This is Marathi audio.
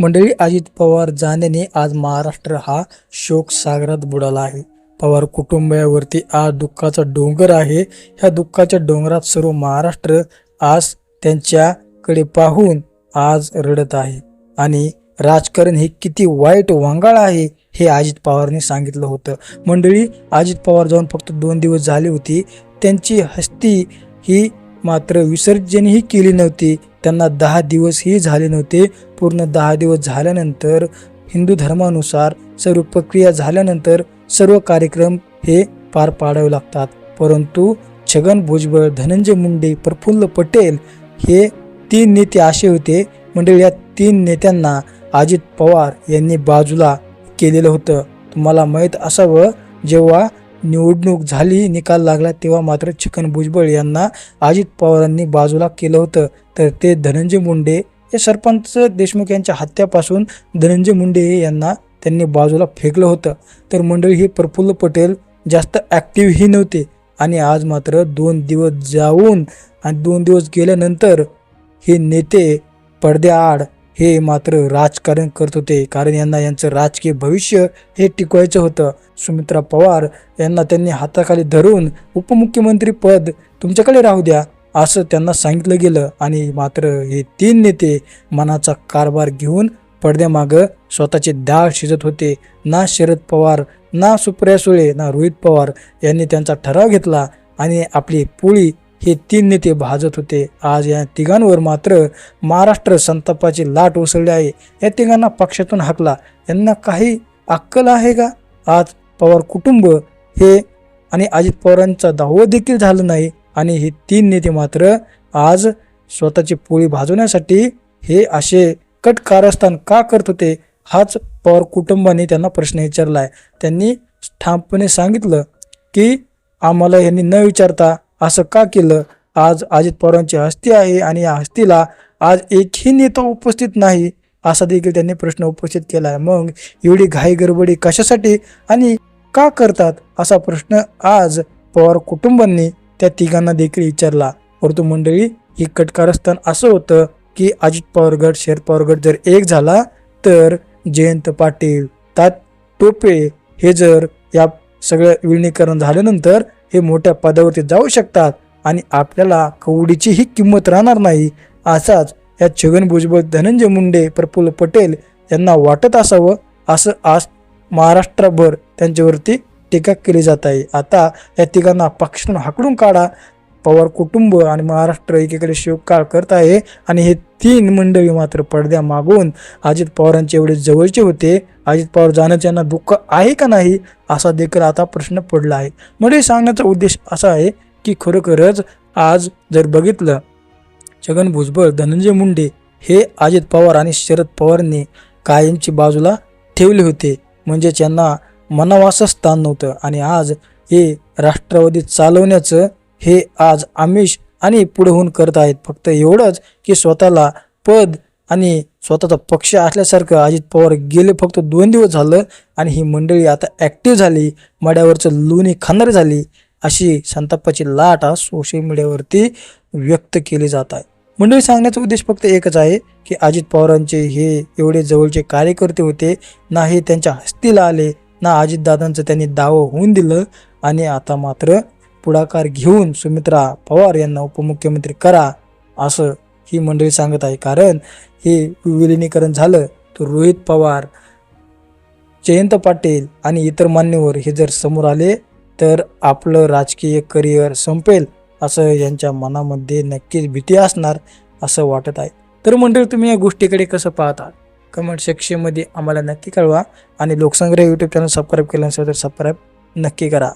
मंडळी अजित पवार जाण्याने आज महाराष्ट्र हा शोक सागरात बुडाला आहे. पवार कुटुंबियावरती आज दुःखाचा डोंगर आहे. ह्या दुःखाच्या डोंगरात सर्व महाराष्ट्र आज त्यांच्याकडे पाहून आज रडत आहे. आणि राजकारण हे किती वाईट वांगाळ आहे हे अजित पवारने सांगितलं होतं. मंडळी अजित पवार जाऊन फक्त दोन दिवस झाली होती. त्यांची हस्ती ही मात्र विसर्जनही केली नव्हती. त्यांना दहा दिवसही झाले नव्हते. पूर्ण दहा दिवस झाल्यानंतर हिंदू धर्मानुसार सर्व प्रक्रिया झाल्यानंतर सर्व कार्यक्रम हे पार पाडावे लागतात. परंतु छगन भुजबळ धनंजय मुंडे प्रफुल्ल पटेल हे तीन नेते असे होते. मंडळी या तीन नेत्यांना अजित पवार यांनी बाजूला केलेलं होतं. तुम्हाला माहीत असावं जेव्हा निवडणूक झाली निकाल लागला तेव्हा मात्र छगन भुजबळ यांना अजित पवारांनी बाजूला केलं होतं. तर ते धनंजय मुंडे हे सरपंच देशमुख यांच्या हत्यापासून धनंजय मुंडे यांना त्यांनी बाजूला फेकलं होतं. तर मंडळी हे प्रफुल्ल पटेल जास्त ॲक्टिव्हही नव्हते आणि आज मात्र दोन दिवस जाऊन आणि दोन दिवस गेल्यानंतर हे नेते पडद्याआड हे मात्र राजकारण करत होते. कारण यांना यांचं राजकीय भविष्य हे टिकवायचं होतं. सुमित्रा पवार यांना त्यांनी हाताखाली धरून उपमुख्यमंत्री पद तुमच्याकडे राहू द्या असं त्यांना सांगितलं गेलं. आणि मात्र हे तीन नेते मनाचा कारभार घेऊन पडद्यामागं स्वतःचे डाळ शिजत होते. ना शरद पवार ना सुप्रिया सुळे ना रोहित पवार यांनी त्यांचा ठराव घेतला आणि आपली पोळी हे तीन नेते भाजत होते. आज या तिघांवर मात्र महाराष्ट्र संतापाची लाट उसळली आहे. या तिघांना पक्षातून हाकला. यांना काही अक्कल आहे का? आज पवार कुटुंब हे आणि अजित पवारांचा दावो देखील झालं नाही आणि हे तीन नेते मात्र आज स्वतःची पोळी भाजवण्यासाठी हे असे कट कारस्थान का करत होते? हाच पवार कुटुंबाने त्यांना प्रश्न विचारला आहे त्यांनी ठामपणे सांगितलं की आम्हाला यांनी न विचारता असं का केलं? आज अजित पवारांची हस्ती आहे आणि या हस्तीला आज एकही नेता उपस्थित नाही असा देखील त्यांनी प्रश्न उपस्थित केला आहे मग एवढी घाई गडबडी कशासाठी आणि का करतात असा प्रश्न आज पवार कुटुंबांनी त्या तिघांना देखील विचारला. परंतु मंडळी ही कटकारस्थान असं होतं की अजित पवार गट शरद पवारगड जर एक झाला तर जयंत पाटील तात टोपे हे जर या सगळं विलिनीकरण झाल्यानंतर हे मोठ्या पदावरती जाऊ शकतात आणि आपल्याला कवडीचीही किंमत राहणार नाही असाच या छगन भुजबळ धनंजय मुंडे प्रफुल्ल पटेल यांना वाटत असावं असं आज महाराष्ट्रभर त्यांच्यावरती टीका केली जात आहे. आता या तिघांना पक्षातून हाकडून काढा. पवार कुटुंब आणि महाराष्ट्र एकीकडे शिवकाळ करत आहे आणि हे तीन मंडळी मात्र पडद्या मागून अजित पवारांचे एवढे जवळचे होते. अजित पवार जाण्याचे यांना दुःख आहे का नाही असा देखील आता प्रश्न पडला आहे. म्हणजे सांगण्याचा उद्देश असा आहे की खरोखरच आज जर बघितलं छगन भुजबळ धनंजय मुंडे हे अजित पवार आणि शरद पवारने कायमची बाजूला ठेवले होते. म्हणजेच यांना मनावासं स्थान नव्हतं आणि आज हे राष्ट्रवादी चालवण्याचं हे आज आमिष आणि पुढेहून होऊन करत आहेत. फक्त एवढंच की स्वतःला पद आणि स्वतःचा पक्ष असल्यासारखं अजित पवार गेले फक्त दोन दिवस झालं आणि ही मंडळी आता ॲक्टिव्ह झाली मड्यावरचं लोणी खाणार झाली अशी संतापाची लाट आज सोशल मीडियावरती व्यक्त केली जात आहे. मंडळी सांगण्याचा उद्देश फक्त एकच आहे की अजित पवारांचे हे एवढे जवळचे कार्यकर्ते होते ना हे त्यांच्या हस्तीला आले ना अजितदादांचं त्यांनी दावं होऊन दिलं आणि आता मात्र पुढाकार घेऊन सुमित्रा पवार यांना उपमुख्यमंत्री करा असं ही मंडळी सांगत आहे. कारण हे विलिनीकरण झालं तर रोहित पवार जयंत पाटील आणि इतर मान्यवर हे जर समोर आले तर आपलं राजकीय करिअर संपेल असं यांच्या मनामध्ये नक्कीच भीती असणार असं वाटत आहे. तर मंडळी तुम्ही या गोष्टीकडे कसं पाहता? कमेंट सेक्शनमध्ये आम्हाला नक्की कळवा आणि लोकसंग्रह यूट्यूब चॅनल सबस्क्राईब केलं नसेल तर सबस्क्राईब नक्की करा.